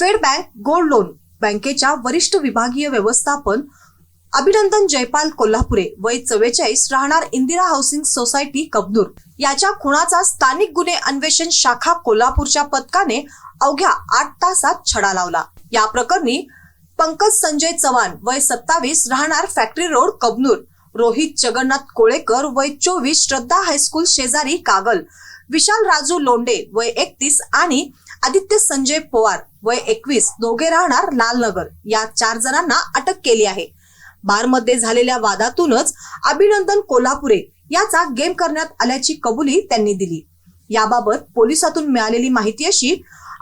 फेड bank gold loan बँकेच्या वरिष्ठ विभागीय व्यवस्थापन अभिनंदन जयपाल कोल्हापुरे वय चव्वेचाळीस राहणार इंदिरा हाऊसिंग सोसायटी कबनूर. याच्या खुणाचा स्थानिक गुन्हे अन्वेषण शाखा कोल्हापूरच्या पथकाने अवघ्या आठ तासात छडा लावला. या प्रकरणी पंकज संजय चव्हाण वय सत्तावीस राहणार फॅक्टरी रोड कबनूर. रोहित जगन्नाथ कोळेकर वय चोवीस श्रद्धा हायस्कूल शेजारी कागल. विशाल राजू लोंडे वय एकतीस आणि आदित्य संजय पवार वय एकवीस दोघे राहणार लालनगर. या चार जणांना अटक केली आहे. बारमध्ये झालेल्या वादातूनच अभिनंदन कोल्हापुरे याचा गेम करण्यात आल्याची कबुली त्यांनी दिली. याबाबत पोलिसातून मिळालेली माहिती अशी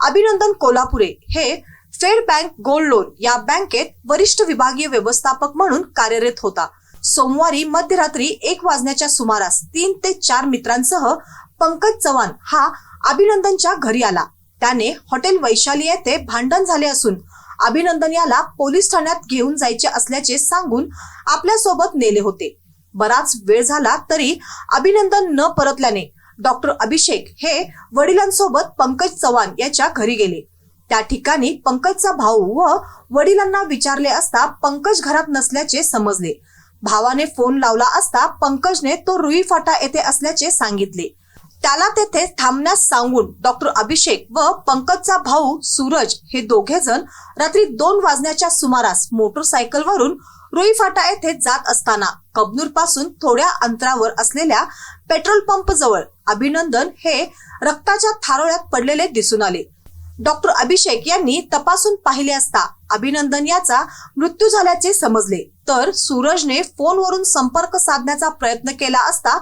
अभिनंदन कोल्हापुरे हे फेड बँक गोल्ड लोन या बँकेत वरिष्ठ विभागीय व्यवस्थापक म्हणून कार्यरत होता. सोमवारी मध्यरात्री एक वाजण्याच्या सुमारास तीन ते चार मित्रांसह पंकज चव्हाण हा अभिनंदनच्या घरी आला. त्याने हॉटेल वैशाली येथे भांडण झाले असून अभिनंदन याला पोलीस ठाण्यात घेऊन जायचे असल्याचे सांगून आपल्यासोबत नेले होते. बराच वेळ झाला तरी अभिनंदन न परतल्याने डॉक्टर अभिषेक हे वडिलांसोबत पंकज चव्हाण याच्या घरी गेले. त्या ठिकाणी पंकजचा भाऊ व वडिलांना विचारले असता पंकज घरात नसल्याचे समजले. भावाने फोन लावला असता पंकजने तो रुई फाटा येथे असल्याचे सांगितले. त्याला तेथे थांबण्यास सांगून डॉक्टर अभिषेक व पंकजचा भाऊ सूरज हे दोघे जण रात्री दोन वाजण्याच्या सुमारास मोटरसायकलवरून रुई फाटा येथे जात असताना कबनूरपासून थोड्या अंतरावर असलेल्या पेट्रोल पंप जवळ अभिनंदन हे रक्ताच्या थारोळ्यात पडलेले दिसून आले. डॉक्टर अभिषेक यांनी तपासून पाहिले असता अभिनंदन याचा मृत्यू झाल्याचे समजले. तर सूरजने फोनवरून संपर्क साधण्याचा प्रयत्न केला असता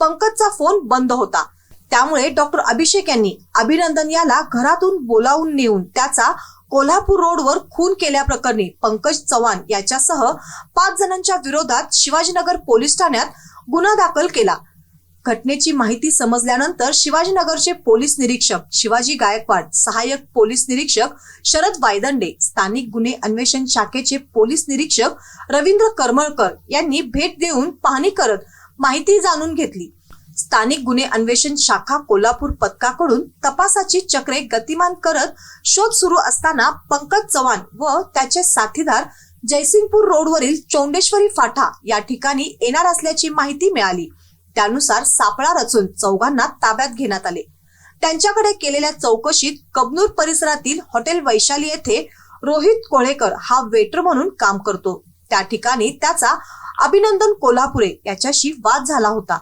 पंकजचा फोन बंद होता. त्यामुळे डॉक्टर अभिषेक यांनी अभिनंदन याला घरातून बोलावून नेऊन त्याचा कोल्हापूर रोडवर खून केल्याप्रकरणी पंकज चव्हाण याच्यासह पाच जणांच्या विरोधात शिवाजीनगर पोलीस ठाण्यात गुन्हा दाखल केला. घटनेची माहिती समजल्यानंतर शिवाजीनगरचे पोलीस निरीक्षक शिवाजी गायकवाड सहाय्यक पोलीस निरीक्षक शरद वायदंडे स्थानिक गुन्हे अन्वेषण शाखेचे पोलीस निरीक्षक रवींद्र करमळकर यांनी भेट देऊन पाहणी करत माहिती जाणून घेतली. स्थानिक गुन्हे अन्वेषण शाखा कोल्हापूर पथकाकडून तपासाची चक्रे गतिमान करत शोध सुरू असताना पंकज चव्हाण व त्याचे साथीदार जयसिंगपूर रोडवरील चौंडेश्वरी फाटा या ठिकाणी येणार असल्याची माहिती मिळाली. त्यानुसार सापळा रचून चौघांना ताब्यात घेण्यात आले. त्यांच्याकडे केलेल्या चौकशीत कबनूर परिसरातील हॉटेल वैशाली येथे रोहित कोळेकर हा वेटर म्हणून काम करतो. त्या ठिकाणी त्याचा अभिनंदन कोल्हापुरे याच्याशी वाद झाला होता.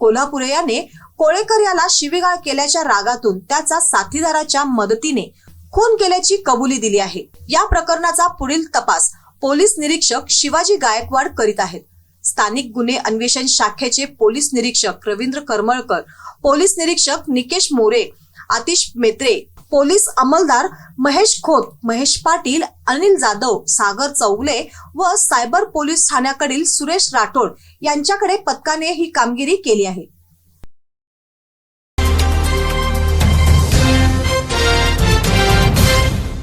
कोल्हापुरे याने कोळेकर याला शिवीगाळ केल्याच्या रागातून त्याचा साथीदाराच्या मदतीने खून केल्याची कबुली दिली आहे. या प्रकरणाचा पुढील तपास पोलीस निरीक्षक शिवाजी गायकवाड करीत आहेत. स्थानिक गुन्हे अन्वेषण शाखेचे पोलीस निरीक्षक रवींद्र करमळकर पोलीस निरीक्षक निकेश मोरे आतिश मेत्रे पोलीस अंमलदार महेश खोत महेश पाटील अनिल जाधव सागर चौगले व सायबर पोलीस ठाण्याकडील सुरेश राठोड यांच्याकडे पथकाने ही कामगिरी केली आहे.